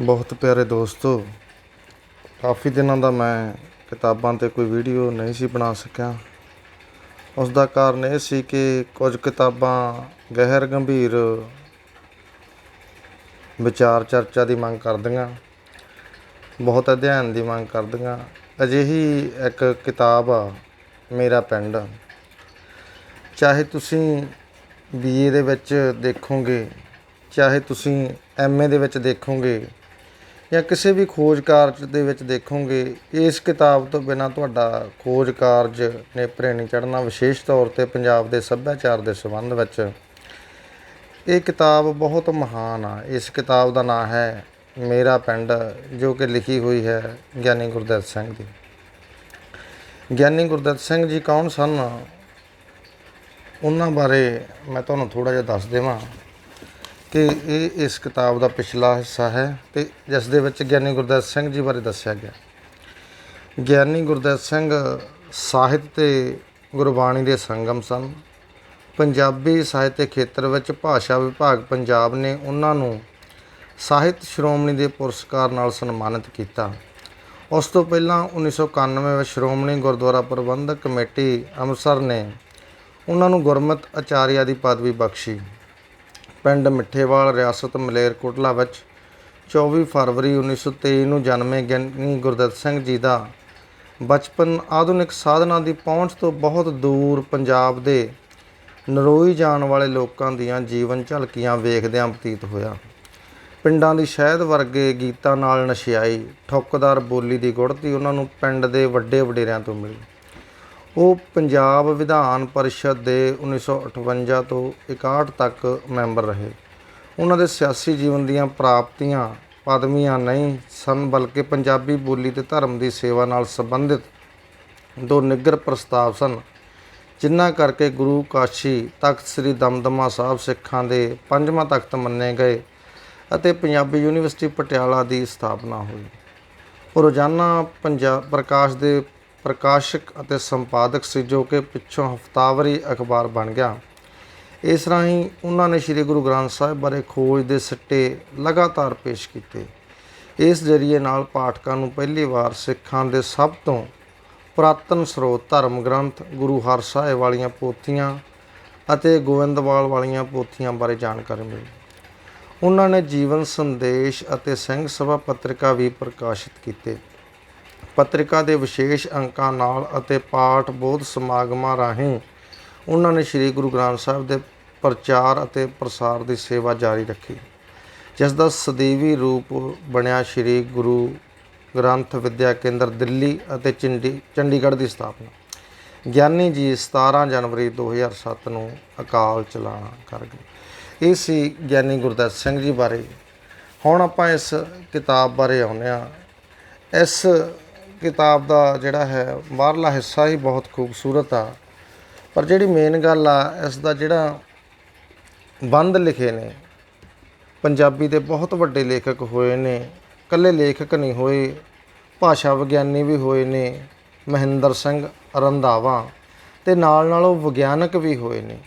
ਬਹੁਤ ਪਿਆਰੇ ਦੋਸਤੋ, ਕਾਫੀ ਦਿਨਾਂ ਦਾ ਮੈਂ ਕਿਤਾਬਾਂ ਤੇ ਕੋਈ ਵੀਡੀਓ ਨਹੀਂ ਸੀ ਬਣਾ ਸਕਿਆ। ਉਸ ਦਾ ਕਾਰਨ ਇਹ ਸੀ ਕਿ ਕੁਝ ਕਿਤਾਬਾਂ ਗਹਿਰ ਗੰਭੀਰ ਵਿਚਾਰ ਚਰਚਾ ਦੀ ਮੰਗ ਕਰਦੀਆਂ, ਬਹੁਤ ਅਧਿਐਨ ਦੀ ਮੰਗ ਕਰਦੀਆਂ। ਅਜਿਹੀ ਇੱਕ ਕਿਤਾਬ ਆ, ਮੇਰਾ ਪਿੰਡ। ਚਾਹੇ ਤੁਸੀਂ ਬੀਏ ਦੇ ਵਿੱਚ ਦੇਖੋਗੇ, ਚਾਹੇ ਤੁਸੀਂ ਐਮਏ ਦੇ ਵਿੱਚ ਦੇਖੋਗੇ ਜਾਂ ਕਿਸੇ ਵੀ ਖੋਜ ਕਾਰਜ ਦੇ ਵਿੱਚ ਦੇਖੋਗੇ, ਇਸ ਕਿਤਾਬ ਤੋਂ ਬਿਨਾਂ ਤੁਹਾਡਾ ਖੋਜ ਕਾਰਜ ਨੇਪਰੇ ਨਹੀਂ ਚੜ੍ਹਨਾ। ਵਿਸ਼ੇਸ਼ ਤੌਰ ਤੇ ਪੰਜਾਬ ਦੇ ਸੱਭਿਆਚਾਰ ਦੇ ਸੰਬੰਧ ਵਿੱਚ ਇਹ ਕਿਤਾਬ ਬਹੁਤ ਮਹਾਨ ਆ। ਇਸ ਕਿਤਾਬ ਦਾ ਨਾਮ ਹੈ ਮੇਰਾ ਪਿੰਡ, ਜੋ ਕਿ ਲਿਖੀ ਹੋਈ ਹੈ ਗਿਆਨੀ ਗੁਰਦਿੱਤ ਸਿੰਘ ਦੀ ਗਿਆਨੀ ਗੁਰਦਿੱਤ ਸਿੰਘ ਜੀ ਕੌਣ ਸਨ? ਉਹਨਾਂ ਬਾਰੇ ਮੈਂ ਤੁਹਾਨੂੰ ਥੋੜਾ ਜਿਹਾ ਦੱਸ ਦੇਵਾਂ। ਕਿ ਇਹ ਇਸ ਕਿਤਾਬ ਦਾ ਪਿਛਲਾ ਹਿੱਸਾ ਹੈ ਤੇ ਜਿਸ ਦੇ ਵਿੱਚ ਗਿਆਨੀ ਗੁਰਦਿੱਤ ਸਿੰਘ ਜੀ ਬਾਰੇ ਦੱਸਿਆ ਗਿਆ। ਗਿਆਨੀ ਗੁਰਦਿੱਤ ਸਿੰਘ ਸਾਹਿਤ ਤੇ ਗੁਰਬਾਣੀ ਦੇ ਸੰਗਮ ਸਨ। ਪੰਜਾਬੀ ਸਾਹਿਤ ਦੇ ਖੇਤਰ ਵਿੱਚ ਭਾਸ਼ਾ ਵਿਭਾਗ ਪੰਜਾਬ ਨੇ ਉਹਨਾਂ ਨੂੰ ਸਾਹਿਤ ਸ਼੍ਰੋਮਣੀ ਦੇ ਪੁਰਸਕਾਰ ਨਾਲ ਸਨਮਾਨਿਤ ਕੀਤਾ। ਉਸ ਤੋਂ ਪਹਿਲਾਂ 1991 ਵਿੱਚ ਸ਼੍ਰੋਮਣੀ ਗੁਰਦੁਆਰਾ ਪ੍ਰਬੰਧਕ ਕਮੇਟੀ ਅੰਮ੍ਰਿਤਸਰ ਨੇ ਉਹਨਾਂ ਨੂੰ ਗੁਰਮਤਿ ਆਚਾਰੀਆ ਦੀ ਪਦਵੀ ਬਖਸ਼ੀ। ਪਿੰਡ ਮਿੱਠੇਵਾਲ, ਰਿਆਸਤ ਮਲੇਰਕੋਟਲਾ ਵਿੱਚ 24 ਫਰਵਰੀ 1923 ਨੂੰ ਜਨਮੇ ਗਿਆਨੀ ਗੁਰਦੱਤ ਸਿੰਘ ਜੀ ਦਾ ਬਚਪਨ ਆਧੁਨਿਕ ਸਾਧਨਾਂ ਦੀ ਪਹੁੰਚ ਤੋਂ ਬਹੁਤ ਦੂਰ ਪੰਜਾਬ ਦੇ ਨਰੋਈ ਜਾਣ ਵਾਲੇ ਲੋਕਾਂ ਦੀਆਂ ਜੀਵਨ ਝਲਕੀਆਂ ਵੇਖਦਿਆਂ ਬਤੀਤ ਹੋਇਆ। ਪਿੰਡਾਂ ਦੀ ਸ਼ਹਿਦ ਵਰਗੇ ਗੀਤਾਂ ਨਾਲ ਨਸ਼ਿਆਈ, ਠੁੱਕਦਾਰ ਬੋਲੀ ਦੀ ਗੁੜਤੀ ਉਹਨਾਂ ਨੂੰ ਪਿੰਡ ਦੇ ਵੱਡੇ ਵਡੇਰਿਆਂ ਤੋਂ ਮਿਲੀ। ਉਹ ਪੰਜਾਬ ਵਿਧਾਨ ਪਰਿਸ਼ਦ ਦੇ 1958 ਤੋਂ 61 ਤੱਕ ਮੈਂਬਰ ਰਹੇ। ਉਹਨਾਂ ਦੇ ਸਿਆਸੀ ਜੀਵਨ ਦੀਆਂ ਪ੍ਰਾਪਤੀਆਂ ਪਦਵੀਆਂ ਨਹੀਂ ਸਨ, ਬਲਕਿ ਪੰਜਾਬੀ ਬੋਲੀ ਤੇ ਧਰਮ ਦੀ ਸੇਵਾ ਨਾਲ ਸੰਬੰਧਿਤ ਦੋ ਨਿੱਗਰ ਪ੍ਰਸਤਾਵ ਸਨ, ਜਿਨ੍ਹਾਂ ਕਰਕੇ ਗੁਰੂ ਕਾਸ਼ੀ ਤਖਤ ਸ੍ਰੀ ਦਮਦਮਾ ਸਾਹਿਬ ਸਿੱਖਾਂ ਦੇ ਪੰਜਵਾਂ ਤਖਤ ਮੰਨੇ ਗਏ ਅਤੇ ਪੰਜਾਬੀ ਯੂਨੀਵਰਸਿਟੀ ਪਟਿਆਲਾ ਦੀ ਸਥਾਪਨਾ ਹੋਈ। ਉਹ ਰੋਜ਼ਾਨਾ ਪੰਜਾਬ ਪ੍ਰਕਾਸ਼ ਦੇ ਪ੍ਰਕਾਸ਼ਕ ਅਤੇ ਸੰਪਾਦਕ ਸੀ ਜੋ ਕਿ ਪਿੱਛੋਂ ਹਫਤਾਵਾਰੀ ਅਖਬਾਰ ਬਣ ਗਿਆ। ਇਸ ਰਾਹੀਂ ਉਹਨਾਂ ਨੇ ਸ੍ਰੀ ਗੁਰੂ ਗ੍ਰੰਥ ਸਾਹਿਬ ਬਾਰੇ ਖੋਜ ਦੇ ਸਿੱਟੇ ਲਗਾਤਾਰ ਪੇਸ਼ ਕੀਤੇ। ਇਸ ਜਰੀਏ ਨਾਲ ਪਾਠਕਾਂ ਨੂੰ ਪਹਿਲੀ ਵਾਰ ਸਿੱਖਾਂ ਦੇ ਸਭ ਤੋਂ ਪੁਰਾਤਨ ਸਰੋਤ ਧਰਮ ਗ੍ਰੰਥ, ਗੁਰੂ ਹਰ ਸਾਹਿਬ ਵਾਲੀਆਂ ਪੋਥੀਆਂ ਅਤੇ ਗੋਇੰਦਵਾਲ ਵਾਲੀਆਂ ਪੋਥੀਆਂ ਬਾਰੇ ਜਾਣਕਾਰੀ ਮਿਲੀ। ਉਹਨਾਂ ਨੇ ਜੀਵਨ ਸੰਦੇਸ਼ ਅਤੇ ਸਿੰਘ ਸਭਾ ਪੱਤਰਿਕਾ ਵੀ ਪ੍ਰਕਾਸ਼ਿਤ ਕੀਤੇ। ਪੱਤਰਿਕਾ ਦੇ ਵਿਸ਼ੇਸ਼ ਅੰਕਾਂ ਨਾਲ ਅਤੇ ਪਾਠ ਬੋਧ ਸਮਾਗਮਾਂ ਰਾਹੀਂ ਉਹਨਾਂ ਨੇ ਸ੍ਰੀ ਗੁਰੂ ਗ੍ਰੰਥ ਸਾਹਿਬ ਦੇ ਪ੍ਰਚਾਰ ਅਤੇ ਪ੍ਰਸਾਰ ਦੀ ਸੇਵਾ ਜਾਰੀ ਰੱਖੀ, ਜਿਸ ਦਾ ਸਦੀਵੀ ਰੂਪ ਬਣਿਆ ਸ੍ਰੀ ਗੁਰੂ ਗ੍ਰੰਥ ਵਿਦਿਆ ਕੇਂਦਰ ਦਿੱਲੀ ਅਤੇ ਚੰਡੀ, ਚੰਡੀਗੜ੍ਹ ਦੀ ਸਥਾਪਨਾ। ਗਿਆਨੀ ਜੀ 17 ਜਨਵਰੀ 2007 ਨੂੰ ਅਕਾਲ ਚਲਾਣਾ ਕਰ ਗਏ। ਇਹ ਸੀ ਗਿਆਨੀ ਗੁਰਦਿੱਤ ਸਿੰਘ ਜੀ ਬਾਰੇ। ਹੁਣ ਆਪਾਂ ਇਸ ਕਿਤਾਬ ਬਾਰੇ ਆਉਂਦੇ ਆ ਇਸ ਕਿਤਾਬ ਦਾ ਜਿਹੜਾ ਹੈ, ਬਾਹਰਲਾ ਹਿੱਸਾ ਹੀ ਬਹੁਤ ਖੂਬਸੂਰਤ ਆ। ਪਰ ਜਿਹੜੀ ਮੇਨ ਗੱਲ ਆ, ਇਸ ਦਾ ਜਿਹੜਾ ਬੰਦ ਲਿਖੇ ਨੇ, ਪੰਜਾਬੀ ਦੇ ਬਹੁਤ ਵੱਡੇ ਲੇਖਕ ਹੋਏ ਨੇ, ਇਕੱਲੇ ਲੇਖਕ ਨਹੀਂ ਹੋਏ, ਭਾਸ਼ਾ ਵਿਗਿਆਨੀ ਵੀ ਹੋਏ ਨੇ, ਮਹਿੰਦਰ ਸਿੰਘ ਰੰਧਾਵਾ ਤੇ ਨਾਲ ਨਾਲ ਉਹ ਵਿਗਿਆਨਕ ਵੀ ਹੋਏ ਨੇ।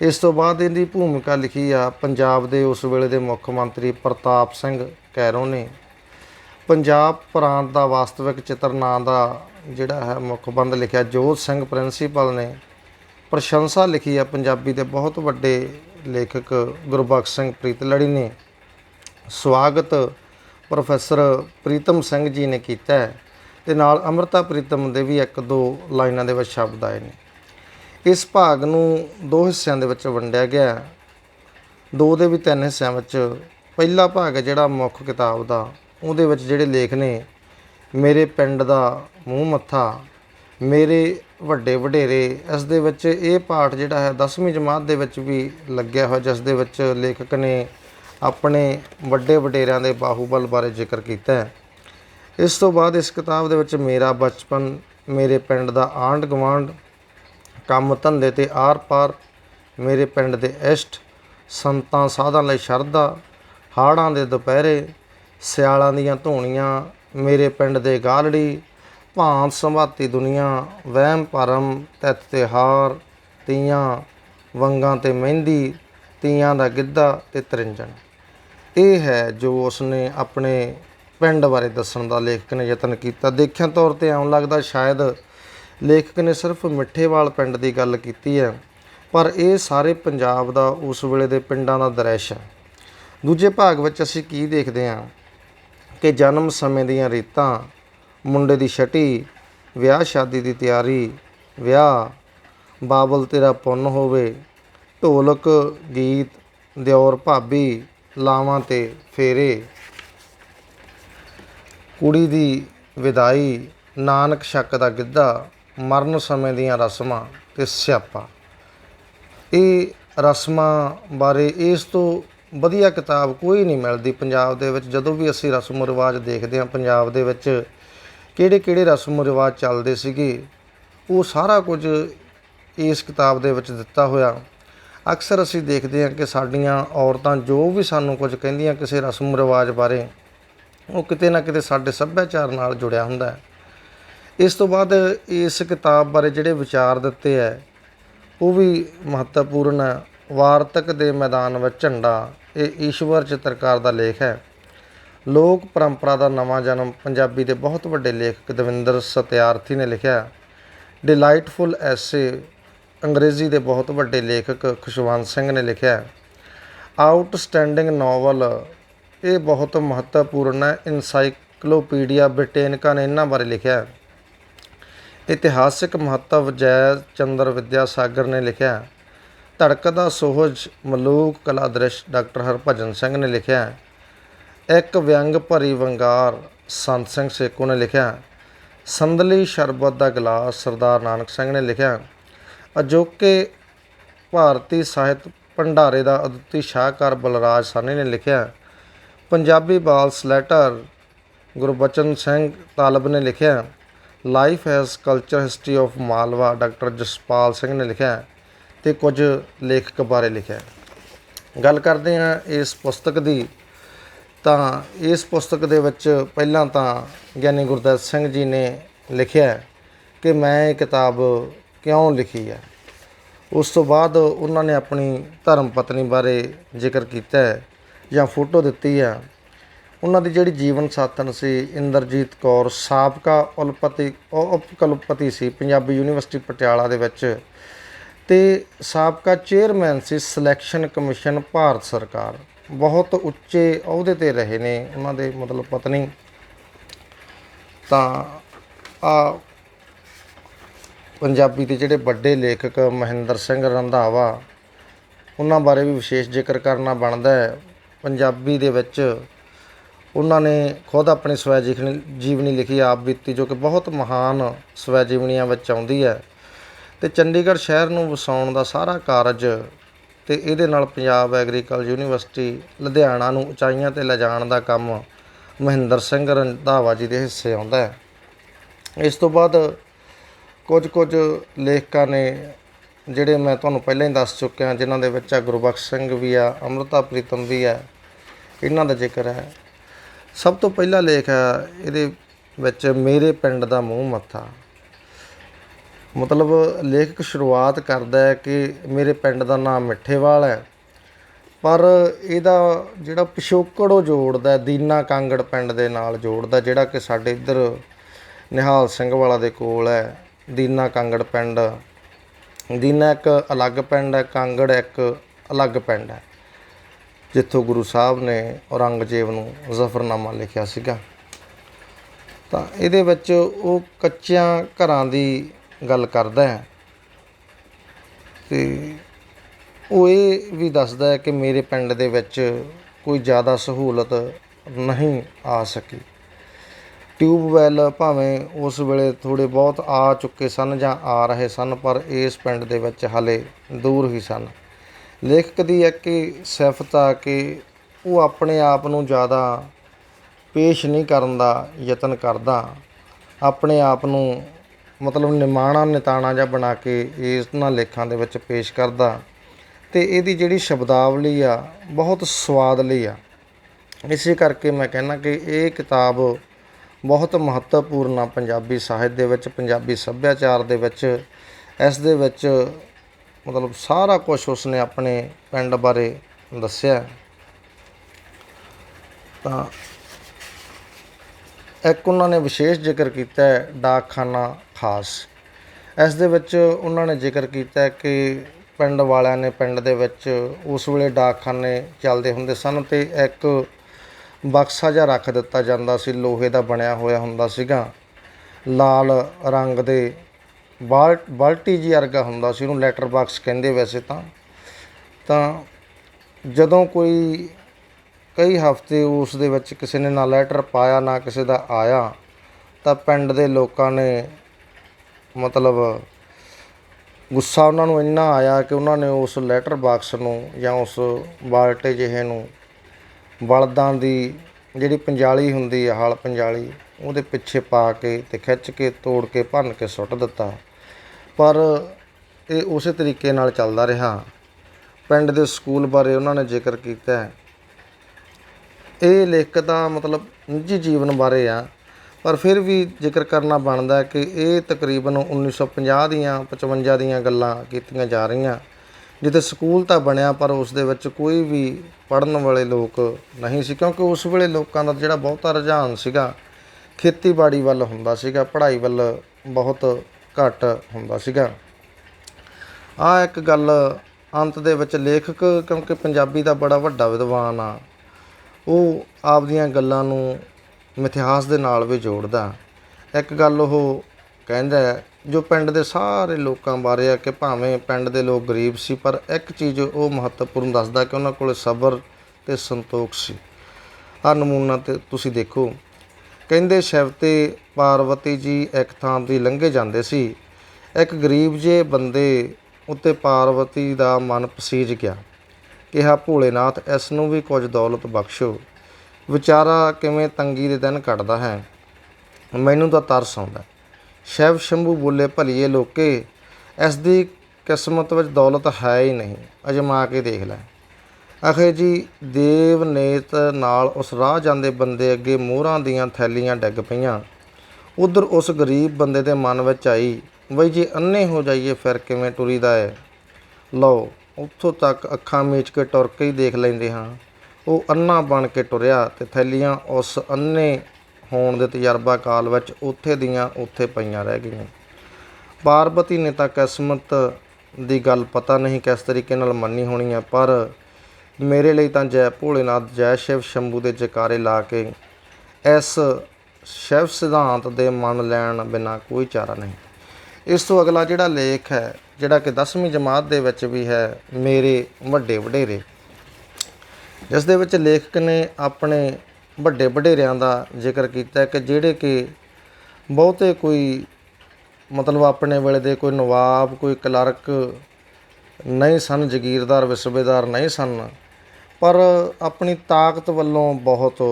ਇਸ ਤੋਂ ਬਾਅਦ ਇਹਦੀ ਭੂਮਿਕਾ ਲਿਖੀ ਆ ਪੰਜਾਬ ਦੇ ਉਸ ਵੇਲੇ ਦੇ ਮੁੱਖ ਮੰਤਰੀ ਪ੍ਰਤਾਪ ਸਿੰਘ ਕੈਰੋਂ ਨੇ। ਪੰਜਾਬ ਪ੍ਰਾਂਤ ਦਾ ਵਾਸਤਵਿਕ ਚਿੱਤਰ ਨਾਂ ਦਾ ਜਿਹੜਾ ਹੈ ਮੁੱਖ ਬੰਦ ਲਿਖਿਆ, ਜੋਤ ਸਿੰਘ ਪ੍ਰਿੰਸੀਪਲ ਨੇ ਪ੍ਰਸ਼ੰਸਾ ਲਿਖੀ ਹੈ। ਪੰਜਾਬੀ ਦੇ ਬਹੁਤ ਵੱਡੇ ਲੇਖਕ ਗੁਰਬਖਸ਼ ਸਿੰਘ ਪ੍ਰੀਤਲੜੀ ਨੇ ਸਵਾਗਤ ਪ੍ਰੋਫੈਸਰ ਪ੍ਰੀਤਮ ਸਿੰਘ ਜੀ ਨੇ ਕੀਤਾ ਹੈ ਤੇ ਨਾਲ ਅਮਰਤਾ ਪ੍ਰੀਤਮ ਦੇ ਵੀ ਇੱਕ ਦੋ ਲਾਈਨਾਂ ਦੇ ਵਿੱਚ ਸ਼ਬਦ ਆਏ ਨੇ। ਇਸ ਭਾਗ ਨੂੰ ਦੋ ਹਿੱਸਿਆਂ ਦੇ ਵਿੱਚ ਵੰਡਿਆ ਗਿਆ ਦੋ ਦੇ ਵੀ ਤਿੰਨ ਹਿੱਸਿਆਂ ਵਿੱਚ ਪਹਿਲਾ ਭਾਗ ਹੈ ਜਿਹੜਾ ਮੁੱਖ ਕਿਤਾਬ ਦਾ ਉਹਦੇ ਵਿੱਚ ਜਿਹੜੇ ਲੇਖ ਨੇ, ਮੇਰੇ ਪਿੰਡ ਦਾ ਮੂੰਹ ਮੱਥਾ, ਮੇਰੇ ਵੱਡੇ ਵਡੇਰੇ, ਇਸ ਦੇ ਵਿੱਚ ਇਹ ਪਾਠ ਜਿਹੜਾ ਹੈ 10ਵੀਂ ਜਮਾਤ ਦੇ ਵਿੱਚ ਵੀ ਲੱਗਿਆ ਹੋਇਆ, ਜਿਸ ਦੇ ਵਿੱਚ ਲੇਖਕ ਨੇ ਆਪਣੇ ਵੱਡੇ ਵਡੇਰਿਆਂ ਦੇ ਬਾਹੂਬਲ ਬਾਰੇ ਜ਼ਿਕਰ ਕੀਤਾ ਹੈ। ਇਸ ਤੋਂ ਬਾਅਦ ਇਸ ਕਿਤਾਬ ਦੇ ਵਿੱਚ ਮੇਰਾ ਬਚਪਨ, ਮੇਰੇ ਪਿੰਡ ਦਾ ਆਂਢ ਗੁਆਂਢ, ਕੰਮ ਧੰਦੇ ਤੇ ਆਰ ਪਾਰ, ਮੇਰੇ ਪਿੰਡ ਦੇ ਇਸ਼ਟ, ਸੰਤਾਂ ਸਾਧਾਂ ਲਈ ਸ਼ਰਧਾ, ਹਾੜਾਂ ਦੇ ਦੁਪਹਿਰੇ ਸਿਆਲਾਂ ਦੀਆਂ ਧੂਣੀਆਂ, ਮੇਰੇ ਪਿੰਡ ਦੇ ਗਾਲੜੀ, ਭਾਂਤ ਸੰਭਾਤੀ ਦੁਨੀਆ, ਵਹਿਮ ਭਰਮ, ਤਿੱਥ ਤਿਉਹਾਰ, ਤੀਆਂ, ਵੰਗਾਂ ਤੇ ਮਹਿੰਦੀ, ਤੀਆਂ ਦਾ ਗਿੱਧਾ ਤੇ ਤਰਿੰਜਣ। ਇਹ ਹੈ ਜੋ ਉਸਨੇ ਆਪਣੇ ਪਿੰਡ ਬਾਰੇ ਦੱਸਣ ਦਾ ਲੇਖਕ ਨੇ ਯਤਨ ਕੀਤਾ। ਦੇਖਿਆ ਤੌਰ ਤੇ ਆਉਣ ਲੱਗਦਾ ਸ਼ਾਇਦ ਲੇਖਕ ਨੇ ਸਿਰਫ ਮਿੱਠੇਵਾਲ ਪਿੰਡ ਦੀ ਗੱਲ ਕੀਤੀ ਹੈ, ਪਰ ਇਹ ਸਾਰੇ ਪੰਜਾਬ ਦਾ ਉਸ ਵੇਲੇ ਦੇ ਪਿੰਡਾਂ ਦਾ ਦ੍ਰਿਸ਼ ਹੈ। ਦੂਜੇ ਭਾਗ ਵਿੱਚ ਅਸੀਂ ਕੀ ਦੇਖਦੇ ਹਾਂ? ਕਿ ਜਨਮ ਸਮੇਂ ਦੀਆਂ ਰੀਤਾਂ, ਮੁੰਡੇ ਦੀ ਛਟੀ, ਵਿਆਹ ਸ਼ਾਦੀ ਦੀ ਤਿਆਰੀ, ਵਿਆਹ, ਬਾਬਲ ਤੇਰਾ ਪੁੰਨ ਹੋਵੇ, ਢੋਲਕ, ਗੀਤ, ਦਿਓਰ ਭਾਬੀ, ਲਾਵਾਂ ਤੇ ਫੇਰੇ। ਕੁੜੀ ਦੀ ਵਿਦਾਈ, ਨਾਨਕ ਸ਼ੱਕ ਦਾ ਗਿੱਧਾ, ਮਰਨ ਸਮੇਂ ਦੀਆਂ ਰਸਮਾਂ ਤੇ ਸਿਆਪਾ। ਇਹ ਰਸਮਾਂ ਬਾਰੇ ਇਸ ਤੋਂ ਵਧੀਆ ਕਿਤਾਬ ਕੋਈ ਨਹੀਂ ਮਿਲਦੀ ਪੰਜਾਬ ਦੇ ਵਿੱਚ। ਜਦੋਂ ਵੀ ਅਸੀਂ ਰਸਮ ਰਿਵਾਜ ਦੇਖਦੇ ਹਾਂ, ਪੰਜਾਬ ਦੇ ਵਿੱਚ ਕਿਹੜੇ ਕਿਹੜੇ ਰਸਮ ਰਿਵਾਜ ਚੱਲਦੇ ਸੀਗੇ, ਉਹ ਸਾਰਾ ਕੁਝ ਇਸ ਕਿਤਾਬ ਦੇ ਵਿੱਚ ਦਿੱਤਾ ਹੋਇਆ। ਅਕਸਰ ਅਸੀਂ ਦੇਖਦੇ ਹਾਂ ਕਿ ਸਾਡੀਆਂ ਔਰਤਾਂ ਜੋ ਵੀ ਸਾਨੂੰ ਕੁਝ ਕਹਿੰਦੀਆਂ ਕਿਸੇ ਰਸਮ ਰਿਵਾਜ ਬਾਰੇ, ਉਹ ਕਿਤੇ ਨਾ ਕਿਤੇ ਸਾਡੇ ਸੱਭਿਆਚਾਰ ਨਾਲ ਜੁੜਿਆ ਹੁੰਦਾ ਹੈ। ਇਸ ਤੋਂ ਬਾਅਦ ਇਸ ਕਿਤਾਬ ਬਾਰੇ ਜਿਹੜੇ ਵਿਚਾਰ ਦਿੱਤੇ ਹੈ, ਉਹ ਵੀ ਮਹੱਤਵਪੂਰਨ ਹੈ। ਵਾਰਤਕ ਦੇ ਮੈਦਾਨ ਵਿੱਚ ਝੰਡਾ ਇਹ ਈਸ਼ਵਰ ਚਿੱਤਰਕਾਰ ਦਾ ਲੇਖ ਹੈ। ਲੋਕ ਪਰੰਪਰਾ ਦਾ ਨਵਾਂ ਜਨਮ ਪੰਜਾਬੀ ਦੇ ਬਹੁਤ ਵੱਡੇ ਲੇਖਕ ਦਵਿੰਦਰ ਸਤਿਆਰਥੀ ਨੇ ਲਿਖਿਆ ਡਿਲਾਈਟਫੁਲ ਐਸੇ ਅੰਗਰੇਜ਼ੀ ਦੇ ਬਹੁਤ ਵੱਡੇ ਲੇਖਕ ਖੁਸ਼ਵੰਤ ਸਿੰਘ ਨੇ ਲਿਖਿਆ ਆਊਟਸਟੈਂਡਿੰਗ ਨੋਵਲ ਇਹ ਬਹੁਤ ਮਹੱਤਵਪੂਰਨ ਹੈ। ਇਨਸਾਈਕਲੋਪੀਡੀਆ ਬ੍ਰਿਟੇਨਿਕਾ ਨੇ ਇਹਨਾਂ ਬਾਰੇ ਲਿਖਿਆ ਇਤਿਹਾਸਿਕ ਮਹੱਤਵ ਜੈ ਚੰਦਰ ਵਿਦਿਆ ਸਾਗਰ ਨੇ ਲਿਖਿਆ ਧੜਕਦਾ ਸੋਹਜ ਮਲੂਕ ਕਲਾ ਦ੍ਰਿਸ਼ ਡਾਕਟਰ ਹਰਭਜਨ ਸਿੰਘ ਨੇ ਲਿਖਿਆ ਇੱਕ ਵਿਅੰਗ ਭਰੀ ਵੰਗਾਰ ਸੰਤ ਸਿੰਘ ਸੇਖੋਂ ਨੇ ਲਿਖਿਆ ਸੰਦਲੀ ਸ਼ਰਬਤ ਦਾ ਗਲਾਸ ਸਰਦਾਰ ਨਾਨਕ ਸਿੰਘ ਨੇ ਲਿਖਿਆ ਅਜੋਕੇ ਭਾਰਤੀ ਸਾਹਿਤ ਭੰਡਾਰੇ ਦਾ ਅਦੁੱਤੀ ਸ਼ਾਹਕਾਰ ਬਲਰਾਜ ਸਾਨੀ ਨੇ ਲਿਖਿਆ ਪੰਜਾਬੀ ਬਾਲ ਸਲੈਟਰ ਗੁਰਬਚਨ ਸਿੰਘ ਤਾਲਬ ਨੇ ਲਿਖਿਆ life as culture history of Malwa doctor Jaspal Singh ਨੇ ਲਿਖਿਆ ਤੇ ਕੁਝ ਲੇਖਕ ਬਾਰੇ ਲਿਖਿਆ ਗੱਲ ਕਰਦੇ ਹਾਂ ਇਸ ਪੁਸਤਕ ਦੀ। ਤਾਂ ਇਸ ਪੁਸਤਕ ਦੇ ਵਿੱਚ ਪਹਿਲਾਂ ਤਾਂ ਗਿਆਨੀ ਗੁਰਦਿੱਤ ਸਿੰਘ ਜੀ ਨੇ ਲਿਖਿਆ ਕਿ ਮੈਂ ਇਹ ਕਿਤਾਬ ਕਿਉਂ ਲਿਖੀ ਹੈ। ਉਸ ਤੋਂ ਬਾਅਦ ਉਹਨਾਂ ਨੇ ਆਪਣੀ ਧਰਮ ਪਤਨੀ ਬਾਰੇ ਜ਼ਿਕਰ ਕੀਤਾ ਹੈ ਜਾਂ ਫੋਟੋ ਦਿੱਤੀ ਹੈ। ਉਹਨਾਂ ਦੀ ਜਿਹੜੀ ਜੀਵਨ ਸਾਥਣ ਸੀ, ਇੰਦਰਜੀਤ ਕੌਰ ਸਾਬਕਾ ਉਲਪਤੀ ਉਪਕਲਪਤੀ ਸੀ, ਪੰਜਾਬੀ ਯੂਨੀਵਰਸਿਟੀ ਪਟਿਆਲਾ ਦੇ ਵਿੱਚ ਤੇ ਸਾਬਕਾ ਚੇਅਰਮੈਨ ਸੀ ਸਿਲੈਕਸ਼ਨ ਕਮਿਸ਼ਨ ਭਾਰਤ ਸਰਕਾਰ। ਬਹੁਤ ਉੱਚੇ ਅਹੁਦੇ ਤੇ ਰਹੇ ਨੇ ਉਹਨਾਂ ਦੇ ਮਤਲਬ ਪਤਨੀ। ਤਾਂ ਆ ਪੰਜਾਬੀ ਦੇ ਜਿਹੜੇ ਵੱਡੇ ਲੇਖਕ ਮਹਿੰਦਰ ਸਿੰਘ ਰੰਧਾਵਾ, ਉਹਨਾਂ ਬਾਰੇ ਵੀ ਵਿਸ਼ੇਸ਼ ਜ਼ਿਕਰ ਕਰਨਾ ਬਣਦਾ ਹੈ। ਪੰਜਾਬੀ ਦੇ ਵਿੱਚ ਉਹਨਾਂ ਨੇ ਖੁਦ ਆਪਣੀ ਸਵੈ ਜੀਵਨੀ ਜੀਵਨੀ ਲਿਖੀ ਆਪ ਬੀਤੀ ਜੋ ਕਿ ਬਹੁਤ ਮਹਾਨ ਸਵੈ ਜੀਵਨੀਆਂ ਵਿੱਚ ਆਉਂਦੀ ਹੈ। ਅਤੇ ਚੰਡੀਗੜ੍ਹ ਸ਼ਹਿਰ ਨੂੰ ਵਸਾਉਣ ਦਾ ਸਾਰਾ ਕਾਰਜ ਅਤੇ ਇਹਦੇ ਨਾਲ ਪੰਜਾਬ ਐਗਰੀਕਲਚਰ ਯੂਨੀਵਰਸਿਟੀ ਲੁਧਿਆਣਾ ਨੂੰ ਉਚਾਈਆਂ ਤੇ ਲਿਜਾਣ ਦਾ ਕੰਮ ਮਹਿੰਦਰ ਸਿੰਘ ਰੰਧਾਵਾ ਜੀ ਦੇ ਹਿੱਸੇ ਆਉਂਦਾ ਹੈ। ਇਸ ਤੋਂ ਬਾਅਦ ਕੁਝ ਕੁਝ ਲੇਖਕਾਂ ਨੇ ਜਿਹੜੇ ਮੈਂ ਤੁਹਾਨੂੰ ਪਹਿਲਾਂ ਹੀ ਦੱਸ ਚੁੱਕਿਆ, ਜਿਨ੍ਹਾਂ ਦੇ ਵਿੱਚ ਆ ਗੁਰਬਖਸ਼ ਸਿੰਘ ਵੀ ਆ, ਅੰਮ੍ਰਿਤਾ ਪ੍ਰੀਤਮ ਵੀ ਆ, ਇਹਨਾਂ ਦਾ ਜ਼ਿਕਰ ਹੈ। ਸਭ ਤੋਂ ਪਹਿਲਾ ਲੇਖ ਹੈ, ਇਹਦੇ ਵਿੱਚ ਮੇਰੇ ਪਿੰਡ ਦਾ ਮੂੰਹ ਮੱਥਾ। ਮਤਲਬ ਲੇਖਕ ਸ਼ੁਰੂਆਤ ਕਰਦਾ ਹੈ ਕਿ ਮੇਰੇ ਪਿੰਡ ਦਾ ਨਾਮ ਮਿੱਠੇਵਾਲ ਹੈ। ਪਰ ਇਹਦਾ ਜਿਹੜਾ ਪਿਛੋਕੜ ਉਹ ਜੋੜਦਾ ਦੀਨਾ ਕਾਂਗੜ ਪਿੰਡ ਦੇ ਨਾਲ ਜੋੜਦਾ ਜਿਹੜਾ ਕਿ ਸਾਡੇ ਇੱਧਰ ਨਿਹਾਲ ਸਿੰਘ ਵਾਲਾ ਦੇ ਕੋਲ ਹੈ, ਦੀਨਾ ਕਾਂਗੜ ਪਿੰਡ। ਦੀਨਾ ਇੱਕ ਅਲੱਗ ਪਿੰਡ ਹੈ, ਕਾਂਗੜ ਇੱਕ ਅਲੱਗ ਪਿੰਡ ਹੈ, ਜਿੱਥੋਂ ਗੁਰੂ ਸਾਹਿਬ ਨੇ ਔਰੰਗਜ਼ੇਬ ਨੂੰ ਜ਼ਫਰਨਾਮਾ ਲਿਖਿਆ ਸੀਗਾ। ਤਾਂ ਇਹਦੇ ਵਿੱਚ ਉਹ ਕੱਚਿਆਂ ਘਰਾਂ ਦੀ ਗੱਲ ਕਰਦਾ ਹੈ। ਤੇ ਉਹ ਇਹ ਵੀ ਦੱਸਦਾ ਹੈ ਕਿ ਮੇਰੇ ਪਿੰਡ ਦੇ ਵਿੱਚ ਕੋਈ ਜ਼ਿਆਦਾ ਸਹੂਲਤ ਨਹੀਂ ਆ ਸਕੀ। ਟਿਊਬਵੈਲ ਭਾਵੇਂ ਉਸ ਵੇਲੇ ਥੋੜੇ ਬਹੁਤ ਆ ਚੁੱਕੇ ਸਨ ਜਾਂ ਆ ਰਹੇ ਸਨ, ਪਰ ਇਸ ਪਿੰਡ ਦੇ ਵਿੱਚ ਹਾਲੇ ਦੂਰ ਹੀ ਸਨ। ਲੇਖਕ ਦੀ ਇੱਕ ਸਿਫਤ ਆ ਕਿ ਉਹ ਆਪਣੇ ਆਪ ਨੂੰ ਜ਼ਿਆਦਾ ਪੇਸ਼ ਨਹੀਂ ਕਰਨ ਦਾ ਯਤਨ ਕਰਦਾ। ਆਪਣੇ ਆਪ ਨੂੰ ਮਤਲਬ ਨਿਮਾਣਾ, ਨਿਤਾਣਾ ਜਿਹਾ ਬਣਾ ਕੇ ਇਹਨਾਂ ਲੇਖਾਂ ਦੇ ਵਿੱਚ ਪੇਸ਼ ਕਰਦਾ। ਤੇ ਇਹਦੀ ਜਿਹੜੀ ਸ਼ਬਦਾਵਲੀ ਆ, ਬਹੁਤ ਸਵਾਦਲੀ ਆ। ਇਸੇ ਕਰਕੇ ਮੈਂ ਕਹਿੰਦਾ ਕਿ ਇਹ ਕਿਤਾਬ ਬਹੁਤ ਮਹੱਤਵਪੂਰਨ ਆ ਪੰਜਾਬੀ ਸਾਹਿਤ ਦੇ ਵਿੱਚ, ਪੰਜਾਬੀ ਸੱਭਿਆਚਾਰ ਦੇ ਵਿੱਚ। ਇਸ ਦੇ ਵਿੱਚ ਮਤਲਬ ਸਾਰਾ ਕੁਝ ਉਸਨੇ ਆਪਣੇ ਪਿੰਡ ਬਾਰੇ ਦੱਸਿਆ। ਤਾਂ ਇੱਕ ਉਹਨਾਂ ਨੇ ਵਿਸ਼ੇਸ਼ ਜ਼ਿਕਰ ਕੀਤਾ ਹੈ ਡਾਕਖਾਨਾ ਖਾਸ। ਇਸ ਦੇ ਵਿੱਚ ਉਹਨਾਂ ਨੇ ਜ਼ਿਕਰ ਕੀਤਾ ਕਿ ਪਿੰਡ ਵਾਲਿਆਂ ਨੇ ਪਿੰਡ ਦੇ ਵਿੱਚ ਉਸ ਵੇਲੇ ਡਾਕਖਾਨੇ ਚੱਲਦੇ ਹੁੰਦੇ ਸਨ ਤੇ ਇੱਕ ਬਕਸਾ ਜਿਹਾ ਰੱਖ ਦਿੱਤਾ ਜਾਂਦਾ ਸੀ, ਲੋਹੇ ਦਾ ਬਣਿਆ ਹੋਇਆ ਹੁੰਦਾ ਸੀਗਾ। ਲਾਲ ਰੰਗ ਦੇ ਬਾਲ, ਬਾਲਟੀ ਜੀ ਵਰਗਾ ਹੁੰਦਾ ਸੀ, ਉਹਨੂੰ ਲੈਟਰ ਬਾਕਸ ਕਹਿੰਦੇ ਵੈਸੇ ਤਾਂ। ਤਾਂ ਜਦੋਂ ਕੋਈ ਕਈ ਹਫ਼ਤੇ ਉਸ ਦੇ ਵਿੱਚ ਕਿਸੇ ਨੇ ਨਾ ਲੈਟਰ ਪਾਇਆ, ਨਾ ਕਿਸੇ ਦਾ ਆਇਆ, ਤਾਂ ਪਿੰਡ ਦੇ ਲੋਕਾਂ ਨੇ ਮਤਲਬ ਗੁੱਸਾ ਉਹਨਾਂ ਨੂੰ ਇੰਨਾ ਆਇਆ ਕਿ ਉਹਨਾਂ ਨੇ ਉਸ ਲੈਟਰ ਬਾਕਸ ਨੂੰ ਜਾਂ ਉਸ ਬਾਲਟੇ ਜਿਹੇ ਨੂੰ ਬਲਦਾਂ ਦੀ ਜਿਹੜੀ ਪੰਜਾਲੀ ਹੁੰਦੀ ਹੈ ਹਲ ਪੰਜਾਲੀ, ਉਹਦੇ ਪਿੱਛੇ ਪਾ ਕੇ ਤੇ ਖਿੱਚ ਕੇ, ਤੋੜ ਕੇ, ਭੰਨ ਕੇ ਸੁੱਟ ਦਿੱਤਾ। ਪਰ ਇਹ ਉਸੇ ਤਰੀਕੇ ਨਾਲ ਚੱਲਦਾ ਰਿਹਾ। ਪਿੰਡ ਦੇ ਸਕੂਲ ਬਾਰੇ ਉਹਨਾਂ ਨੇ ਜ਼ਿਕਰ ਕੀਤਾ ਹੈ। ਇਹ ਲੇਖਕ ਦਾ ਮਤਲਬ ਨਿੱਜੀ ਜੀਵਨ ਬਾਰੇ ਆ, ਪਰ ਫਿਰ ਵੀ ਜ਼ਿਕਰ ਕਰਨਾ ਬਣਦਾ ਕਿ ਇਹ ਤਕਰੀਬਨ 1950 ਦੀਆਂ 55 ਦੀਆਂ ਗੱਲਾਂ ਕੀਤੀਆਂ ਜਾ ਰਹੀਆਂ। ਜਿੱਥੇ ਸਕੂਲ ਤਾਂ ਬਣਿਆ, ਪਰ ਉਸ ਦੇ ਵਿੱਚ ਕੋਈ ਵੀ ਪੜਨ ਵਾਲੇ ਲੋਕ ਨਹੀਂ ਸੀ, ਕਿਉਂਕਿ ਉਸ ਵੇਲੇ ਲੋਕਾਂ ਦਾ ਜਿਹੜਾ ਬਹੁਤਾ ਰੁਝਾਨ ਸੀਗਾ, ਖੇਤੀਬਾੜੀ ਵੱਲ ਹੁੰਦਾ ਸੀਗਾ, ਪੜ੍ਹਾਈ ਵੱਲ ਬਹੁਤ ਘੱਟ ਹੁੰਦਾ ਸੀਗਾ। ਆ ਇੱਕ ਗੱਲ ਅੰਤ ਦੇ ਵਿੱਚ ਲੇਖਕ, ਕਿਉਂਕਿ ਪੰਜਾਬੀ ਦਾ ਬੜਾ ਵੱਡਾ ਵਿਦਵਾਨ ਆ ਉਹ ਆਪਦੀਆਂ ਗੱਲਾਂ ਨੂੰ ਮਿਥਿਹਾਸ ਦੇ ਨਾਲ ਵੀ ਜੋੜਦਾ। ਇੱਕ ਗੱਲ ਉਹ ਕਹਿੰਦਾ ਜੋ ਪਿੰਡ ਦੇ ਸਾਰੇ ਲੋਕਾਂ ਬਾਰੇ ਆ ਕਿ ਭਾਵੇਂ ਪਿੰਡ ਦੇ ਲੋਕ ਗਰੀਬ ਸੀ, ਪਰ ਇੱਕ ਚੀਜ਼ ਉਹ ਮਹੱਤਵਪੂਰਨ ਦੱਸਦਾ ਕਿ ਉਹਨਾਂ ਕੋਲ ਸਬਰ ਤੇ ਸੰਤੋਖ ਸੀ। ਆ ਨਮੂਨਾ ਤੇ ਤੁਸੀਂ ਦੇਖੋ। ਕਹਿੰਦੇ ਸ਼ਿਵ ਤੇ ਪਾਰਵਤੀ ਜੀ ਇੱਕ ਥਾਂ ਦੀ ਲੰਘੇ ਜਾਂਦੇ ਸੀ। ਇੱਕ ਗਰੀਬ ਜੇ ਬੰਦੇ ਉੱਤੇ ਪਾਰਵਤੀ ਦਾ ਮਨ ਪਸੀਜ ਗਿਆ। ਕਿਹਾ, ਭੋਲੇਨਾਥ, ਇਸ ਨੂੰ ਵੀ ਕੁਝ ਦੌਲਤ ਬਖਸ਼ੋ। ਵਿਚਾਰਾ ਕਿਵੇਂ ਤੰਗੀ ਦੇ ਦਿਨ ਕੱਟਦਾ ਹੈ? ਮੈਨੂੰ ਤਾਂ ਤਰਸ ਆਉਂਦਾ ਸ਼ੈਵ ਸ਼ੰਭੂ ਬੋਲੇ, ਭਲੀਏ ਲੋਕੇ, ਇਸ ਦੀ ਕਿਸਮਤ ਵਿੱਚ ਦੌਲਤ ਹੈ ਹੀ ਨਹੀਂ। ਅਜਮਾ ਕੇ ਦੇਖ ਲੈ। ਅਖੇ ਜੀ ਦੇਵ ਨੇਤ ਨਾਲ ਉਸ ਰਾਹ ਜਾਂਦੇ ਬੰਦੇ ਅੱਗੇ ਮੋਹਰਾਂ ਦੀਆਂ ਥੈਲੀਆਂ ਡਿੱਗ ਪਈਆਂ। ਉਧਰ ਉਸ ਗਰੀਬ ਬੰਦੇ ਦੇ ਮਨ ਵਿੱਚ ਆਈ, ਬਈ ਜੇ ਅੰਨੇ ਹੋ ਜਾਈਏ, ਫਿਰ ਕਿਵੇਂ ਟੁਰੀਦਾ ਹੈ ਲਓ ਉੱਥੋਂ ਤੱਕ ਅੱਖਾਂ ਮੀਚ ਕੇ ਟੁਰ ਕੇ ਹੀ ਦੇਖ ਲੈਂਦੇ ਹਾਂ। ਉਹ ਅੰਨਾ ਬਣ ਕੇ ਟੁਰਿਆ ਤੇ ਥੈਲੀਆਂ ਉਸ ਅੰਨੇ ਹੋਣ ਦੇ ਤਜਰਬਾ ਕਾਲ ਵਿੱਚ ਉੱਥੇ ਦੀਆਂ ਉੱਥੇ ਪਈਆਂ ਰਹਿ ਗਈਆਂ। ਪਾਰਵਤੀ ਨੇ ਤਾਂ ਕਿਸਮਤ ਦੀ ਗੱਲ ਪਤਾ ਨਹੀਂ ਕਿਸ ਤਰੀਕੇ ਨਾਲ ਮੰਨੀ ਹੋਣੀ ਹੈ ਪਰ ਮੇਰੇ ਲਈ ਤਾਂ ਜੈ ਭੋਲੇਨਾਥ, ਜੈ ਸ਼ਿਵ ਸ਼ੰਭੂ ਦੇ ਜਕਾਰੇ ਲਾ ਕੇ ਇਸ ਸ਼ਿਵ ਸਿਧਾਂਤ ਦੇ ਮੰਨ ਲੈਣ ਬਿਨਾ ਕੋਈ ਚਾਰਾ ਨਹੀਂ। ਇਸ ਤੋਂ ਅਗਲਾ ਜਿਹੜਾ ਲੇਖ ਹੈ ਜਿਹੜਾ ਕਿ 10ਵੀਂ ਜਮਾਤ ਦੇ ਵਿੱਚ ਵੀ ਹੈ ਮੇਰੇ ਵੱਡੇ ਵਡੇਰੇ। ਜਿਸ ਦੇ ਵਿੱਚ ਲੇਖਕ ਨੇ ਆਪਣੇ ਵੱਡੇ ਵਡੇਰਿਆਂ ਦਾ ਜ਼ਿਕਰ ਕੀਤਾ ਕਿ ਜਿਹੜੇ ਕਿ ਬਹੁਤੇ ਕੋਈ ਮਤਲਬ ਆਪਣੇ ਵੇਲੇ ਦੇ ਕੋਈ ਨਵਾਬ, ਕੋਈ ਕਲਰਕ ਨਹੀਂ ਸਨ, ਜ਼ਗੀਰਦਾਰ ਵਿਸਬੇਦਾਰ ਨਹੀਂ ਸਨ, ਪਰ ਆਪਣੀ ਤਾਕਤ ਵੱਲੋਂ ਬਹੁਤ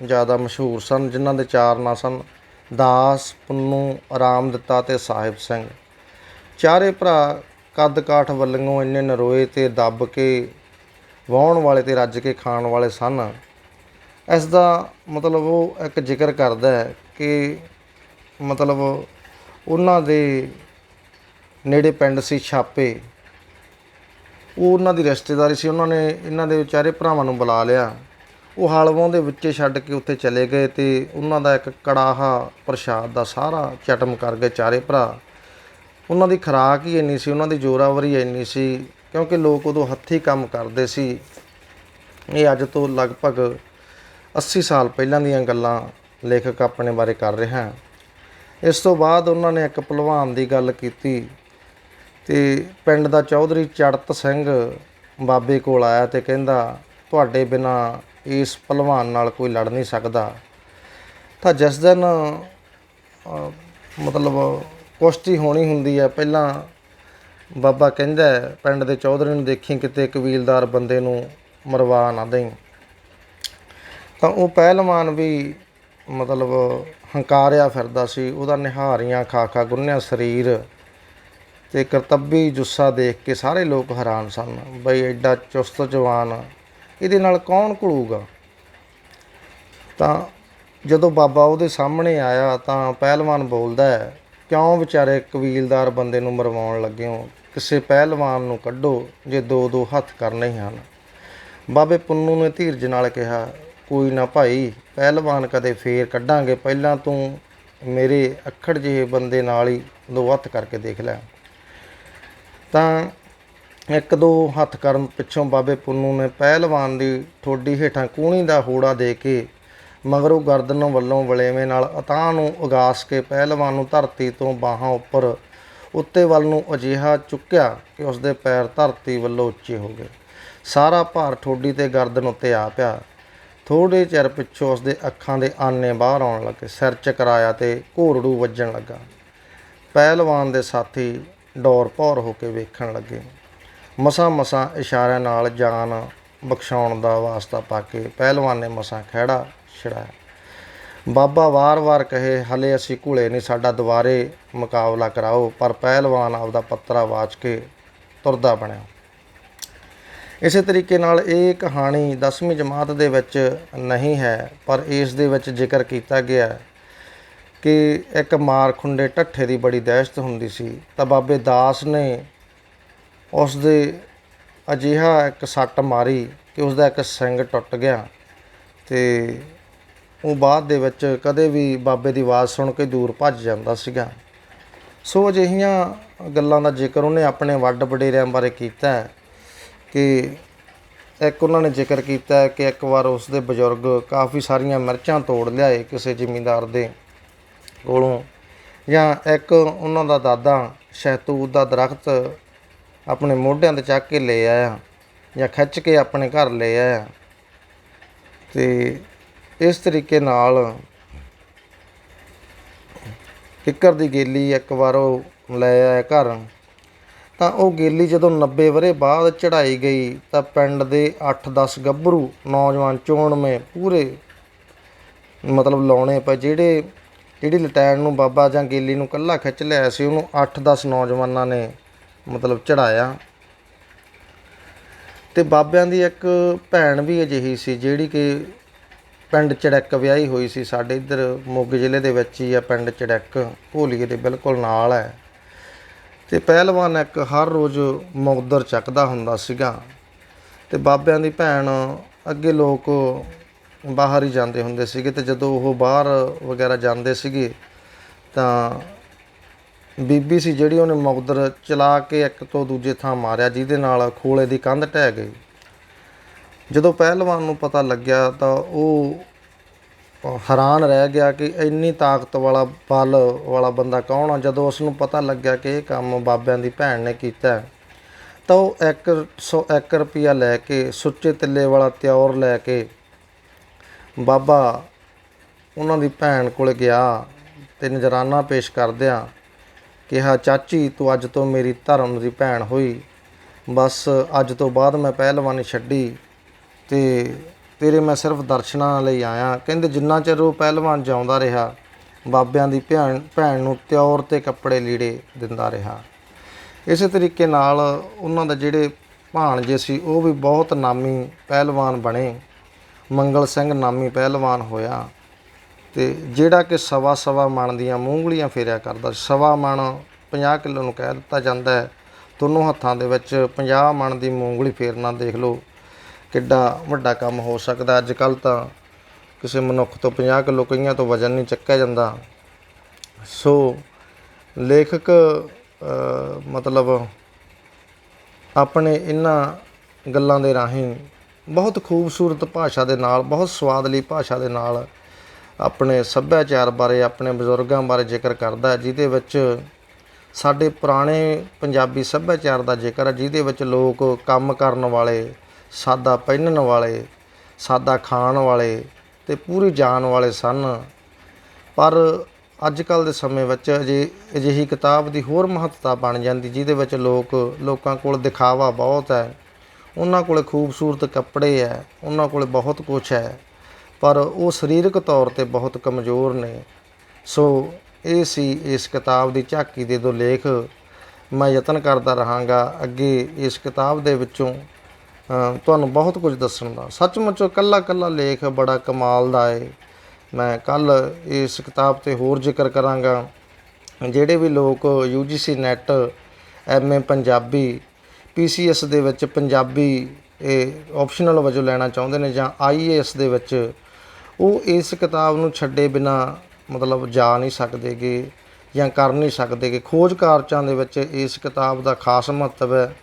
ਜ਼ਿਆਦਾ ਮਸ਼ਹੂਰ ਸਨ, ਜਿਨ੍ਹਾਂ ਦੇ ਚਾਰ ਨਾਂ ਸਨ, ਦਾਸ, ਪੁੰਨੂ ਆਰਾਮ ਦਿੱਤਾ ਤੇ ਸਾਹਿਬ ਸਿੰਘ। ਚਾਰੇ ਭਰਾ ਕੱਦ ਕਾਠ ਵੱਲੋਂ ਇੰਨੇ ਨਰੋਏ ਤੇ ਦੱਬ ਕੇ ਵਾਹੁਣ ਵਾਲੇ ਤੇ ਰੱਜ ਕੇ ਖਾਣ ਵਾਲੇ ਸਨ। ਇਸ ਦਾ ਮਤਲਬ ਉਹ ਇੱਕ ਜ਼ਿਕਰ ਕਰਦਾ ਹੈ ਕਿ ਮਤਲਬ ਉਹਨਾਂ ਦੇ ਨੇੜੇ ਪਿੰਡ ਸੀ ਛਾਪੇ। ਉਹ ਉਹਨਾਂ ਦੀ ਰਿਸ਼ਤੇਦਾਰੀ ਸੀ। ਉਹਨਾਂ ਨੇ ਇਹਨਾਂ ਦੇ ਚਾਰੇ ਭਰਾਵਾਂ ਨੂੰ ਬੁਲਾ ਲਿਆ। ਉਹ ਹਲਵੋਂ ਦੇ ਵਿੱਚੇ ਛੱਡ ਕੇ ਉੱਥੇ ਚਲੇ ਗਏ ਤੇ ਉਹਨਾਂ ਦਾ ਇੱਕ ਕੜਾਹਾ ਪ੍ਰਸ਼ਾਦ ਦਾ ਸਾਰਾ ਚਟਮ ਕਰ ਗਏ ਚਾਰੇ ਭਰਾ। ਉਹਨਾਂ ਦੀ ਖੁਰਾਕ ਹੀ ਇੰਨੀ ਸੀ, ਉਹਨਾਂ ਦੀ ਜੋਰਾਵਰੀ ਇੰਨੀ ਸੀ, ਕਿਉਂਕਿ ਲੋਕ ਉਦੋਂ ਹੱਥੀਂ ਕੰਮ ਕਰਦੇ ਸੀ। ਇਹ ਅੱਜ ਤੋਂ ਲਗਭਗ 80 ਸਾਲ ਪਹਿਲਾਂ ਦੀਆਂ ਗੱਲਾਂ ਲੇਖਕ ਆਪਣੇ ਬਾਰੇ ਕਰ ਰਿਹਾ ਇਸ ਤੋਂ ਬਾਅਦ ਉਹਨਾਂ ਨੇ ਇੱਕ ਭਲਵਾਨ ਦੀ ਗੱਲ ਕੀਤੀ ਤੇ ਪਿੰਡ ਦਾ ਚੌਧਰੀ ਚੜਤ ਸਿੰਘ ਬਾਬੇ ਕੋਲ ਆਇਆ ਤੇ ਕਹਿੰਦਾ, ਤੁਹਾਡੇ ਬਿਨਾ ਇਸ ਭਲਵਾਨ ਨਾਲ ਕੋਈ ਲੜ ਨਹੀਂ ਸਕਦਾ। ਤਾਂ ਜਿਸ ਦਿਨ ਮਤਲਬ ਕੁਸ਼ਤੀ ਹੋਣੀ ਹੁੰਦੀ ਹੈ। ਪਹਿਲਾਂ ਬਾਬਾ ਕਹਿੰਦਾ ਪਿੰਡ ਦੇ ਚੌਧਰੀ ਨੂੰ ਦੇਖੀ ਕਿਤੇ ਕਬੀਲਦਾਰ ਬੰਦੇ ਨੂੰ ਮਰਵਾ ਨਾ ਦੇਈਂ। ਤਾਂ ਉਹ ਪਹਿਲਵਾਨ ਵੀ ਮਤਲਬ ਹੰਕਾਰਿਆ ਫਿਰਦਾ ਸੀ, ਉਹਦਾ ਨਿਹਾਰੀਆਂ ਖਾ ਖਾ ਗੁੰਨਿਆ ਸਰੀਰ ਤੇ ਕਰਤੱਬੀ ਜੁੱਸਾ ਦੇਖ ਕੇ ਸਾਰੇ ਲੋਕ ਹੈਰਾਨ ਸਨ, ਬਈ ਐਡਾ ਚੁਸਤ ਜਵਾਨ ਇਹਦੇ ਨਾਲ ਕੌਣ ਘੁਲੂਗਾ? ਤਾਂ ਜਦੋਂ ਬਾਬਾ ਉਹਦੇ ਸਾਹਮਣੇ ਆਇਆ ਤਾਂ ਪਹਿਲਵਾਨ ਬੋਲਦਾ ਹੈ ਕਿਉਂ ਵਿਚਾਰੇ ਕਬੀਲਦਾਰ ਬੰਦੇ ਨੂੰ ਮਰਵਾਉਣ ਲੱਗੇ ਹੋ? ਕਿਸੇ ਪਹਿਲਵਾਨ ਨੂੰ ਕੱਢੋ ਜੇ ਦੋ ਦੋ ਹੱਥ ਕਰਨੇ ਹੀ ਹਨ। ਬਾਬੇ ਪੁੰਨੂ ਨੇ ਧੀਰਜ ਨਾਲ ਕਿਹਾ, ਕੋਈ ਨਾ ਭਾਈ, ਪਹਿਲਵਾਨ ਕਦੇ ਫੇਰ ਕੱਢਾਂਗੇ। ਪਹਿਲਾਂ ਤੂੰ ਮੇਰੇ ਅੱਖੜ ਜਿਹੇ ਬੰਦੇ ਨਾਲ ਹੀ ਦੋ ਹੱਥ ਕਰਕੇ ਦੇਖ ਲੈ। ਤਾਂ ਇੱਕ ਦੋ ਹੱਥ ਕਰਨ ਪਿੱਛੋਂ ਬਾਬੇ ਪੁੰਨੂ ਨੇ ਪਹਿਲਵਾਨ ਦੀ ਠੋਡੀ ਹੇਠਾਂ ਕੂਣੀ ਦਾ ਹੋੜਾ ਦੇ ਕੇ ਮਗਰੋਂ ਗਰਦਨ ਵੱਲੋਂ ਵਲੇਵੇਂ ਨਾਲ ਅਤਾਹ ਨੂੰ ਉਗਾਸ ਕੇ ਪਹਿਲਵਾਨ ਨੂੰ ਧਰਤੀ ਤੋਂ ਬਾਹਾਂ ਉੱਪਰ ਉੱਤੇ ਵੱਲ ਨੂੰ ਅਜਿਹਾ ਚੁੱਕਿਆ ਕਿ ਉਸਦੇ ਪੈਰ ਧਰਤੀ ਵੱਲੋਂ ਉੱਚੇ ਹੋ ਗਏ। ਸਾਰਾ ਭਾਰ ਠੋਡੀ ਤੇ ਗਰਦਨ ਉੱਤੇ ਆ ਪਿਆ। ਥੋੜੇ ਚਿਰ ਪਿੱਛੋਂ ਉਸਦੇ ਅੱਖਾਂ ਦੇ ਆਨੇ ਬਾਹਰ ਆਉਣ ਲੱਗੇ। ਸਿਰ ਚਕਰਾਇਆ ਤੇ ਘੋਰੜੂ ਵੱਜਣ ਲੱਗਾ। ਪਹਿਲਵਾਨ ਦੇ ਸਾਥੀ ਡੌਰ ਭੌਰ ਹੋ ਕੇ ਵੇਖਣ ਲੱਗੇ। ਮਸਾਂ ਮਸਾਂ ਇਸ਼ਾਰਿਆਂ ਨਾਲ ਜਾਨ ਬਖਸ਼ਾਉਣ ਦਾ ਵਾਸਤਾ ਪਾ ਕੇ ਪਹਿਲਵਾਨ ਨੇ ਮਸਾਂ ਖਹਿੜਾ ਛੜਾਇਆ ਬਾਬਾ ਵਾਰ-ਵਾਰ ਕਹੇ, ਹਲੇ ਅਸੀਂ ਘੁਲੇ ਨਹੀਂ, ਸਾਡਾ ਦੁਬਾਰੇ ਮੁਕਾਬਲਾ ਕਰਾਓ, ਪਰ ਪਹਿਲਵਾਨ ਆਪਦਾ ਪੱਤਰਾ ਵਾਚ ਕੇ ਤੁਰਦਾ ਬਣਿਆ। ਇਸੇ ਤਰੀਕੇ ਨਾਲ ਇਹ ਕਹਾਣੀ 10ਵੀਂ ਜਮਾਤ ਦੇ ਵਿੱਚ ਨਹੀਂ ਹੈ, ਪਰ ਇਸ ਦੇ ਵਿੱਚ ਜ਼ਿਕਰ ਕੀਤਾ ਗਿਆ ਕਿ ਇੱਕ ਮਾਰ ਖੁੰਡੇ ਢੱਠੇ ਦੀ ਬੜੀ ਦਹਿਸ਼ਤ ਹੁੰਦੀ ਸੀ। ਤਾਂ ਬਾਬੇ ਦਾਸ ਨੇ ਉਸ ਦੇ ਅਜਿਹਾ ਇੱਕ ਸੱਟ ਮਾਰੀ ਕਿ ਉਸ ਦਾ ਇੱਕ ਸਿੰਗ ਟੁੱਟ ਗਿਆ ਤੇ ਉਹ ਬਾਅਦ ਦੇ ਵਿੱਚ ਕਦੇ ਵੀ ਬਾਬੇ ਦੀ ਆਵਾਜ਼ ਸੁਣ ਕੇ ਦੂਰ ਭੱਜ ਜਾਂਦਾ ਸੀਗਾ। ਸੋ ਅਜਿਹੀਆਂ ਗੱਲਾਂ ਦਾ ਜ਼ਿਕਰ ਉਹਨੇ ਆਪਣੇ ਵੱਡ ਵਡੇਰਿਆਂ ਬਾਰੇ ਕੀਤਾ ਕਿ ਇੱਕ ਉਹਨਾਂ ਨੇ ਜ਼ਿਕਰ ਕੀਤਾ ਕਿ ਇੱਕ ਵਾਰ ਉਸ ਦੇ ਬਜ਼ੁਰਗ ਕਾਫੀ ਸਾਰੀਆਂ ਮਿਰਚਾਂ ਤੋੜ ਲਿਆਏ ਕਿਸੇ ਜ਼ਿਮੀਂਦਾਰ ਦੇ ਕੋਲੋਂ ਜਾਂ ਇੱਕ ਉਹਨਾਂ ਦਾ ਦਾਦਾ ਸ਼ਹਿਤੂਤ ਦਾ ਦਰਖਤ ਆਪਣੇ ਮੋਢਿਆਂ ਤੇ ਚੱਕ ਕੇ ਲੈ ਆਇਆ ਜਾਂ ਖਿੱਚ ਕੇ ਆਪਣੇ ਘਰ ਲੈ ਆਇਆ। ਤੇ ਇਸ ਤਰੀਕੇ ਨਾਲ ਕਿੱਕਰ ਦੀ ਗੇਲੀ ਇੱਕ ਵਾਰ ਉਹ ਲੈ ਆਇਆ ਘਰ, ਤਾਂ ਉਹ ਗੇਲੀ ਜਦੋਂ 90 ਵਰੇ ਬਾਅਦ ਚੜਾਈ ਗਈ ਤਾਂ ਪਿੰਡ ਦੇ 8-10 ਗੱਭਰੂ ਨੌਜਵਾਨ ਚੋਣਵੇਂ ਪੂਰੇ ਮਤਲਬ ਲਾਉਣੇ ਪਏ, ਜਿਹੜੇ, ਜਿਹੜੀ ਲਟੈਣ ਨੂੰ ਬਾਬਾ ਜਾਂ ਗੇਲੀ ਨੂੰ ਕੱਲਾ ਖਿੱਚ ਲਿਆ ਸੀ, ਉਹਨੂੰ 8-10 ਨੌਜਵਾਨਾਂ ਨੇ ਮਤਲਬ ਚੜਾਇਆ ਤੇ ਬਾਬਿਆਂ ਦੀ ਇੱਕ ਭੈਣ ਵੀ ਅਜਿਹੀ ਸੀ ਜਿਹੜੀ ਕਿ ਪਿੰਡ ਚੜੈਕ ਵਿਆਹੀ ਹੋਈ ਸੀ। ਸਾਡੇ ਇੱਧਰ ਮੋਗੇ ਜ਼ਿਲ੍ਹੇ ਦੇ ਵਿੱਚ ਹੀ ਆ ਪਿੰਡ ਚੜੈਕ। ਘੋਲੀਏ ਦੇ ਬਿਲਕੁਲ ਨਾਲ ਹੈ। ਤੇ ਪਹਿਲਵਾਨ ਇੱਕ ਹਰ ਰੋਜ਼ ਮੌਦਰ ਚੱਕਦਾ ਹੁੰਦਾ ਸੀਗਾ। ਤੇ ਬਾਬਿਆਂ ਦੀ ਭੈਣ ਅੱਗੇ ਲੋਕ ਬਾਹਰ ਹੀ ਜਾਂਦੇ ਹੁੰਦੇ ਸੀਗੇ ਤੇ ਜਦੋਂ ਉਹ ਬਾਹਰ ਵਗੈਰਾ ਜਾਂਦੇ ਸੀਗੇ ਤਾਂ ਬੀਬੀ ਸੀ ਜਿਹੜੀ ਉਹਨੇ ਮੌਦਰ ਚਲਾ ਕੇ ਇੱਕ ਤੋਂ ਦੂਜੇ ਥਾਂ ਮਾਰਿਆ, ਜਿਹਦੇ ਨਾਲ ਖੋਲੇ ਦੀ ਕੰਧ ਢਹਿ ਗਈ। ਜਦੋਂ ਪਹਿਲਵਾਨ ਨੂੰ ਪਤਾ ਲੱਗਿਆ ਤਾਂ ਉਹ ਹੈਰਾਨ ਰਹਿ ਗਿਆ ਕਿ ਇੰਨੀ ਤਾਕਤ ਵਾਲਾ ਬਲ ਵਾਲਾ ਬੰਦਾ ਕੌਣ ਆ? ਜਦੋਂ ਉਸ ਨੂੰ ਪਤਾ ਲੱਗਿਆ ਕਿ ਇਹ ਕੰਮ ਬਾਬਿਆਂ ਦੀ ਭੈਣ ਨੇ ਕੀਤਾ ਤਾਂ ਉਹ 101 ਰੁਪਿਆ ਲੈ ਕੇ ਸੁੱਚੇ ਤਿੱਲੇ ਵਾਲਾ ਤਿਉਰ ਲੈ ਕੇ ਬਾਬਾ ਉਹਨਾਂ ਦੀ ਭੈਣ ਕੋਲ ਗਿਆ ਤੇ ਨਜ਼ਰਾਨਾ ਪੇਸ਼ ਕਰਦਿਆਂ ਕਿਹਾ, ਚਾਚੀ, ਤੂੰ ਅੱਜ ਤੋਂ ਮੇਰੀ ਧਰਮ ਦੀ ਭੈਣ ਹੋਈ। ਬਸ ਅੱਜ ਤੋਂ ਬਾਅਦ ਮੈਂ ਪਹਿਲਵਾਨੀ ਛੱਡੀ। ਤੇ ਤੇਰੇ ਮੈਂ ਸਿਰਫ ਦਰਸ਼ਨਾਂ ਲਈ ਆਇਆ। ਕਹਿੰਦੇ ਜਿੰਨਾ ਚਿਰ ਉਹ ਪਹਿਲਵਾਨ ਜਿਉਂਦਾ ਰਿਹਾ, ਬਾਬਿਆਂ ਦੀ ਭੈਣ ਭੈਣ ਨੂੰ ਤਿਉਰ ਤੇ ਕੱਪੜੇ ਲੀੜੇ ਦਿੰਦਾ ਰਿਹਾ। ਇਸੇ ਤਰੀਕੇ ਨਾਲ ਉਹਨਾਂ ਦਾ ਜਿਹੜੇ ਭਾਣਜੇ ਸੀ, ਉਹ ਵੀ ਬਹੁਤ ਨਾਮੀ ਪਹਿਲਵਾਨ ਬਣੇ। ਮੰਗਲ ਸਿੰਘ ਨਾਮੀ ਪਹਿਲਵਾਨ ਹੋਇਆ ਤੇ ਜਿਹੜਾ ਕਿ ਸਵਾ ਸਵਾ ਮਣ ਦੀਆਂ ਮੂੰਗਲੀਆਂ ਫੇਰਿਆ ਕਰਦਾ ਸਵਾ ਮਣ 50 ਕਿਲੋ ਨੂੰ ਕਹਿ ਦਿੱਤਾ ਜਾਂਦਾ ਹੈ। ਦੋਨੋਂ ਹੱਥਾਂ ਦੇ ਵਿੱਚ 50 ਮਣ ਦੀ ਮੂੰਗਲੀ ਫੇਰਨਾ ਦੇਖ ਲਓ। ਕਿੱਡਾ ਵੱਡਾ ਕੰਮ ਹੋ ਸਕਦਾ? ਅੱਜ ਕੱਲ ਤਾਂ ਕਿਸੇ ਮਨੁੱਖ ਤੋਂ 50 ਕਿਲੋ ਕਈਆਂ ਤੋਂ ਵਜ਼ਨ ਨਹੀਂ ਚੱਕਿਆ ਜਾਂਦਾ। ਸੋ ਲੇਖਕ ਮਤਲਬ ਆਪਣੇ ਇਹਨਾਂ ਗੱਲਾਂ ਦੇ ਰਾਹੀਂ ਬਹੁਤ ਖੂਬਸੂਰਤ ਭਾਸ਼ਾ ਦੇ ਨਾਲ, ਬਹੁਤ ਸਵਾਦਲੀ ਭਾਸ਼ਾ ਦੇ ਨਾਲ ਆਪਣੇ ਸੱਭਿਆਚਾਰ ਬਾਰੇ, ਆਪਣੇ ਬਜ਼ੁਰਗਾਂ ਬਾਰੇ ਜ਼ਿਕਰ ਕਰਦਾ ਜਿਹਦੇ ਵਿੱਚ ਸਾਡੇ ਪੁਰਾਣੇ ਪੰਜਾਬੀ ਸੱਭਿਆਚਾਰ ਦਾ ਜ਼ਿਕਰ ਹੈ, ਜਿਹਦੇ ਵਿੱਚ ਲੋਕ ਕੰਮ ਕਰਨ ਵਾਲੇ ਸਾਦਾ ਪਹਿਨਣ ਵਾਲੇ, ਸਾਦਾ ਖਾਣ ਵਾਲੇ ਅਤੇ ਪੂਰੀ ਜਾਣ ਵਾਲੇ ਸਨ। ਪਰ ਅੱਜ ਕੱਲ੍ਹ ਦੇ ਸਮੇਂ ਵਿੱਚ ਅਜੇ, ਅਜਿਹੀ ਕਿਤਾਬ ਦੀ ਹੋਰ ਮਹੱਤਤਾ ਬਣ ਜਾਂਦੀ, ਜਿਹਦੇ ਵਿੱਚ ਲੋਕ, ਲੋਕਾਂ ਕੋਲ ਦਿਖਾਵਾ ਬਹੁਤ ਹੈ। ਉਹਨਾਂ ਕੋਲ ਖੂਬਸੂਰਤ ਕੱਪੜੇ ਹੈ, ਉਹਨਾਂ ਕੋਲ ਬਹੁਤ ਕੁਝ ਹੈ, ਪਰ ਉਹ ਸਰੀਰਕ ਤੌਰ ਤੇ ਬਹੁਤ ਕਮਜ਼ੋਰ ਨੇ। ਸੋ ਇਹ ਸੀ ਇਸ ਕਿਤਾਬ ਦੀ ਝਾਕੀ ਦੇ ਦੋ ਲੇਖ। ਮੈਂ ਯਤਨ ਕਰਦਾ ਰਹਾਂਗਾ ਅੱਗੇ ਇਸ ਕਿਤਾਬ ਦੇ ਵਿੱਚੋਂ ਤੁਹਾਨੂੰ ਬਹੁਤ ਕੁਝ ਦੱਸਣ ਦਾ ਸੱਚਮੁੱਚ ਕੱਲਾ ਕੱਲਾ ਲੇਖ ਬੜਾ ਕਮਾਲ ਦਾ ਹੈ ਮੈਂ ਕੱਲ ਇਸ ਕਿਤਾਬ ਤੇ ਹੋਰ ਜ਼ਿਕਰ ਕਰਾਂਗਾ। ਜਿਹੜੇ ਵੀ ਲੋਕ UGC NET MA Punjabi PCS ਦੇ ਵਿੱਚ ਪੰਜਾਬੀ ਇਹ ਆਪਸ਼ਨਲ ਵਜੋਂ ਲੈਣਾ ਚਾਹੁੰਦੇ ਨੇ ਜਾਂ ਆਈਏਐਸ ਦੇ ਵਿੱਚ, ਉਹ ਇਸ ਕਿਤਾਬ ਨੂੰ ਛੱਡੇ ਬਿਨਾ ਮਤਲਬ ਜਾ ਨਹੀਂ ਸਕਦੇਗੇ ਜਾਂ ਕਰ ਨਹੀਂ ਸਕਦੇਗੇ। ਖੋਜ ਕਾਰਜਾਂ ਦੇ ਵਿੱਚ ਇਸ ਕਿਤਾਬ ਦਾ ਖਾਸ ਮਹੱਤਵ ਹੈ।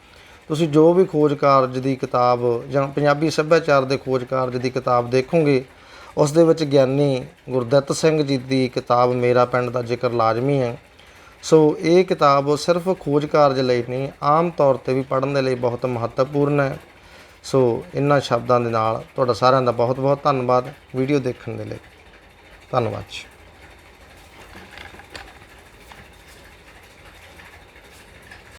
ਤੁਸੀਂ ਜੋ ਵੀ ਖੋਜ ਕਾਰਜ ਦੀ ਕਿਤਾਬ ਜਾਂ ਪੰਜਾਬੀ ਸੱਭਿਆਚਾਰ ਦੇ ਖੋਜ ਕਾਰਜ ਦੀ ਕਿਤਾਬ ਦੇਖੋਗੇ, ਉਸ ਦੇ ਵਿੱਚ ਗਿਆਨੀ ਗੁਰਦਿੱਤ ਸਿੰਘ ਜੀ ਦੀ ਕਿਤਾਬ ਮੇਰਾ ਪਿੰਡ ਦਾ ਜ਼ਿਕਰ ਲਾਜ਼ਮੀ ਹੈ। ਸੋ ਇਹ ਕਿਤਾਬ ਸਿਰਫ ਖੋਜ ਕਾਰਜ ਲਈ ਨਹੀਂ, ਆਮ ਤੌਰ ਤੇ ਵੀ ਪੜ੍ਹਨ ਦੇ ਲਈ ਬਹੁਤ ਮਹੱਤਵਪੂਰਨ ਹੈ। ਸੋ ਇਹਨਾਂ ਸ਼ਬਦਾਂ ਦੇ ਨਾਲ ਤੁਹਾਡਾ ਸਾਰਿਆਂ ਦਾ ਬਹੁਤ ਬਹੁਤ ਧੰਨਵਾਦ ਵੀਡੀਓ ਦੇਖਣ ਦੇ ਲਈ। ਧੰਨਵਾਦ ਜੀ।